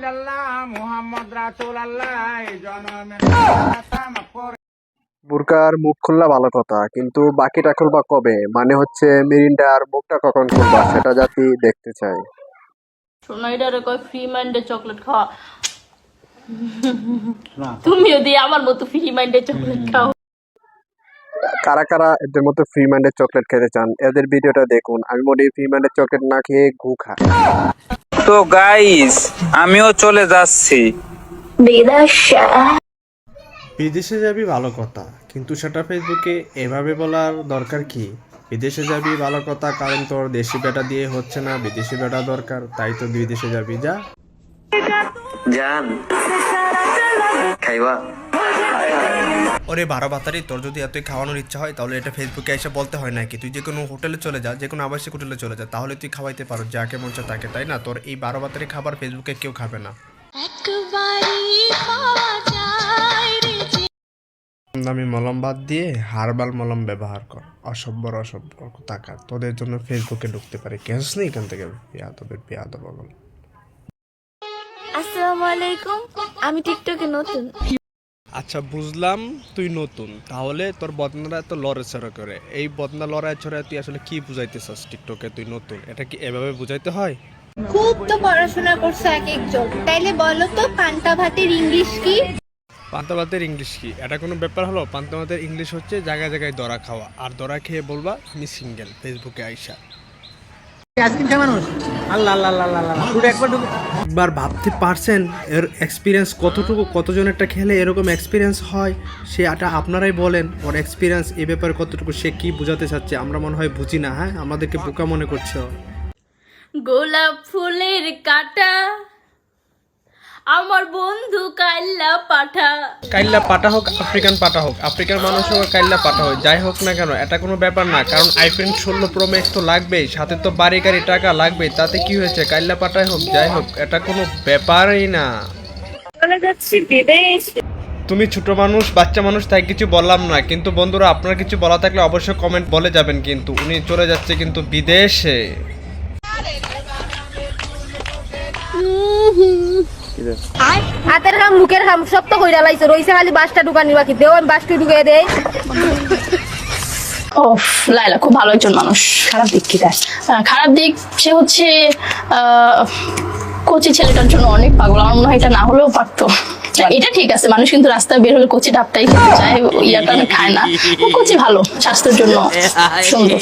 ইল্লাল্লাহ মুহাম্মদ রাসূলুল্লাহ জনমে বুরকার মুখ খুললা ভালো কথা কিন্তু বাকিটা খুলবা কবে? মানে হচ্ছে মিরিন্ডার মুখটা কখন খুলবা সেটা জাতি দেখতে চাই। কয় ফ্রি মাইন্ডে চকলেট খাওয়া। তুমিও দিয়ে আমার মতো ফ্রি মাইন্ডে চকলেট খাও। কারা কারা এদের মতো ফ্রি মাইন্ডের চকলেট খেতে চান এদের ভিডিওটা দেখুন। আমি মনে ফ্রি মাইন্ডের চকলেট না খেয়ে ঘু খাই তো গাইস আমিও চলে যাচ্ছি। বিদেশে যাবি ভালো কথা কিন্তু সেটা ফেসবুকে এভাবে বলার দরকার কি? বিদেশে যাবি ভালো কথা কারণ তোর দেশি বেটা দিয়ে হচ্ছে না বিদেশি বেটা দরকার তাই তো বিদেশে যাবি যা। জান খাইবা। ওরে বারো বাতারি তোর যদি এতই খাওয়ানোর ইচ্ছা হয় তাহলে এটা ফেসবুকে এসে বলতে হয় নাকি? তুই যে কোনো হোটেলে চলে যা যে কোনো আবাসিক হোটেলে চলে যা তাহলে তুই খাওয়াইতে পারো যাকে মন চায় তাকে তাই না? তোর এই বারো বাতারি খাবার ফেসবুকে কেউ খাবে না। দামি মলম বাদ দিয়ে হার্বাল মলম ব্যবহার কর। অসভ্যর অসভ্য টাকা তোদের জন্য ফেসবুকে ঢুকতে পারে। কেস নেই এখান থেকে? পেয়াদবের পেয়াদব বল আসসালামু আলাইকুম। আমি টিকটকে নতুন। আচ্ছা বুঝলাম তুই নতুন। তাহলে তোর বদনারা তো লড়াচড়া করে। এই বদনা লড়াই ছড়ায় তুই আসলে কি বুঝাইতেছস টিকটকে তুই নতুন? এটা কি এভাবে বুঝাইতে হয়? খুব তো পড়াশোনা করছে এক একজন। তাইলে বলো তো পান্তা ভাতের ইংলিশ কি? পান্তা ভাতের ইংলিশ কি? এটা কোনো ব্যাপার হলো? পান্তা ভাতের ইংলিশ হচ্ছে জায়গায় জায়গায় দরা খাওয়া। আর দরা খেয়ে বলবা আমি সিঙ্গেল ফেসবুকে আইসা। একবার ভাবতে পারছেন এর এক্সপিরিয়েন্স কতটুকু কতজনেরটা খেলে এরকম এক্সপিরিয়েন্স হয়? সে এটা আপনারাই বলেন ওর এক্সপিরিয়েন্স এ ব্যাপারে কতটুকু সে কি বোঝাতে চাচ্ছে আমরা মনে হয় বুঝি না হ্যাঁ? আমাদেরকে বোকা মনে করছে গোলাপ ফুলের কাটা। বন্ধু কাল্লা পাঠা। কাইল্লা পাটা হোক আফ্রিকান পাটা হোক আফ্রিকান মানুষ হোক কাইল্লা পাটা হোক যাই হোক না কেন এটা কোনো ব্যাপার না কারণ আইফোন ষোলো প্রো ম্যাক্স তো লাগবেই সাথে তো বাড়ি গাড়ি টাকা লাগবেই তাতে কি হয়েছে কাইল্লা পাটাই হোক যাই হোক এটা কোনো ব্যাপারই না। তুমি ছোট মানুষ বাচ্চা মানুষ তাই কিছু বললাম না কিন্তু বন্ধুরা আপনার কিছু বলা থাকলে অবশ্যই কমেন্ট বলে যাবেন কিন্তু উনি চলে যাচ্ছে কিন্তু বিদেশে। হাতের খাম মুখের খাম সব তো কইরা লাইছে। রইছে খালি বাসটা ঢুকানি বাকি। দেও আমি বাসটা ঢুকে দেই। ও লাইলা খুব ভালো একজন মানুষ। খারাপ দিক কি তার? খারাপ দিক সে হচ্ছে আহ, কচি ছেলেটার জন্য অনেক পাগল। আমার মনে হয় এটা না হলেও পারতো। এটা ঠিক আছে মানুষ কিন্তু রাস্তায় বের হলে কচি ডাবটাই খেতে চায় ইয়াটা খায় না। কচি ভালো স্বাস্থ্যের জন্য সুন্দর।